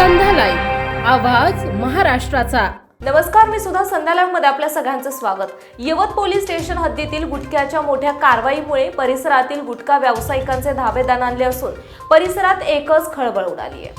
आवाज महाराष्ट्राचा. नमस्कार मी सुद्धा संध्यालाईव्हमध्ये आपल्या सगळ्यांचं स्वागत. यवत पोलीस स्टेशन हद्दीतील गुटख्याच्या मोठ्या कारवाईमुळे परिसरातील गुटखा व्यावसायिकांचे धाबे आणले असून परिसरात एकच खळबळ उडाली आहे.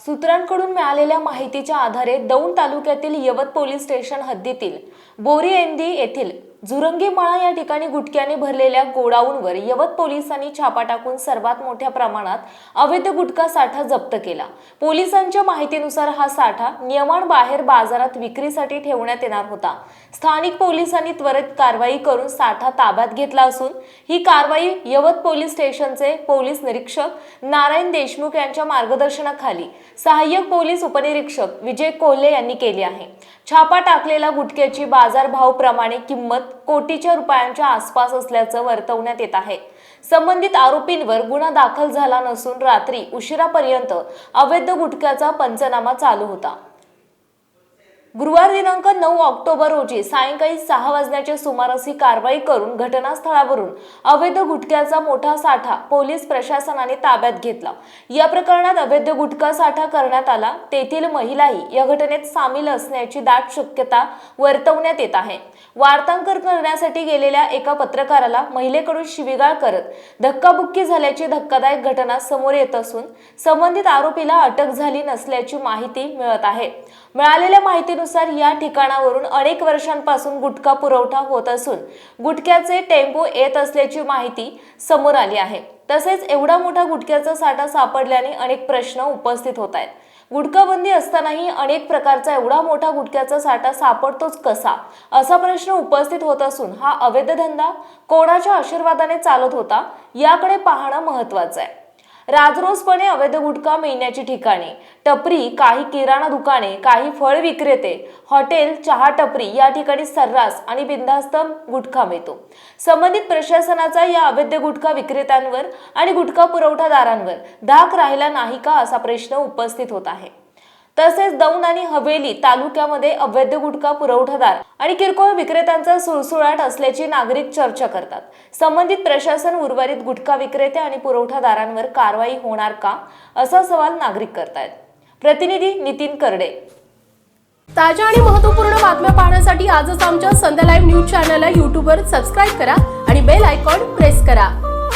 सूत्रांकडून मिळालेल्या माहितीच्या आधारे दौंड तालुक्यातील यवत पोलीस स्टेशन हद्दीतील बोरीएंदी येथील झुरंगी मळा या ठिकाणी गुटख्याने भरलेल्या गोडाऊनवर यवत पोलिसांनी छापा टाकून सर्वात मोठ्या प्रमाणात अवैध गुटखा साठा जप्त केला. पोलिसांच्या माहितीनुसार हा साठा नियमांबाहेर बाजारात विक्रीसाठी ठेवण्यात येणार होता. स्थानिक पोलिसांनी त्वरित कारवाई करून साठा ताब्यात घेतला असून ही कारवाई यवत पोलीस स्टेशनचे पोलीस निरीक्षक नारायण देशमुख यांच्या मार्गदर्शनाखाली सहाय्यक पोलीस उपनिरीक्षक विजय कोल्हे यांनी केली आहे. छापा टाकलेला गुटख्याची बाजारभावप्रमाणे किंमत कोटीच्या रुपयांच्या आसपास असल्याचं वर्तवण्यात येत आहे. संबंधित आरोपींवर गुन्हा दाखल झाला नसून रात्री उशिरापर्यंत अवैध गुटख्याचा पंचनामा चालू होता. गुरुवार दिनांक नऊ ऑक्टोबर रोजी सायंकाळी सहा वाजण्याच्या सुमारास ही कारवाई करून घटनास्थळावरून अवैध गुटख्याचा मोठा साठा पोलीस प्रशासनाने ताब्यात घेतला. या प्रकरणात अवैध गुटखा साठा करण्यात आला. तेथील महिलाही या घटनेत सामील असण्याची दाट शक्यता वर्तवण्यात येत आहे. वार्तांकन करण्यासाठी गेलेल्या एका पत्रकाराला महिलेकडून शिवीगाळ करत धक्काबुक्की झाल्याची धक्कादायक घटना समोर येत असून संबंधित आरोपीला अटक झाली नसल्याची माहिती मिळत आहे. मिळालेल्या माहितीनुसार या ठिकाणावरून अनेक वर्षांपासून गुटखा पुरवठा होत असून गुटख्याचे टेम्पो येत असल्याची माहिती समोर आली आहे. तसेच एवढा मोठा गुटख्याचा साठा सापडल्याने अनेक प्रश्न उपस्थित होत आहेत. गुटखाबंदी असतानाही अनेक प्रकारचा एवढा मोठा गुटख्याचा साठा सापडतोच कसा? असा प्रश्न उपस्थित होत असून हा अवैध धंदा कोणाच्या आशीर्वादाने चालत होता? याकडे पाहणं महत्वाचं आहे. राजरोसपणे अवैध गुटखा मिळण्याची ठिकाणे. टपरी काही किराणा दुकाने काही फळ विक्रेते हॉटेल चहा टपरी या ठिकाणी सर्रास आणि बिनधास्त गुटखा मिळतो. संबंधित प्रशासनाचा या अवैध गुटखा विक्रेत्यांवर आणि गुटखा पुरवठादारांवर धाक राहिला नाही का असा प्रश्न उपस्थित होत आहे. तसेच दौंड आणि हवेली तालुक्यामध्ये अवैध गुटखा पुरवठादार आणि किरकोळ विक्रेत्यांचा सुळसुळाट असल्याची नागरिक चर्चा करतात. संबंधित प्रशासन उर्वरित गुटखा विक्रेते आणि पुरवठादारांवर कारवाई होणार का? असा सवाल नागरिक करतायत. प्रतिनिधी नितीन करडे. ताज्या आणि महत्त्वपूर्ण बातम्या पाहण्यासाठी आजच आमच्या संध्या लाईव्ह न्यूज चॅनलला यूट्यूबवर सबस्क्राईब करा आणि बेल आयकॉन प्रेस करा.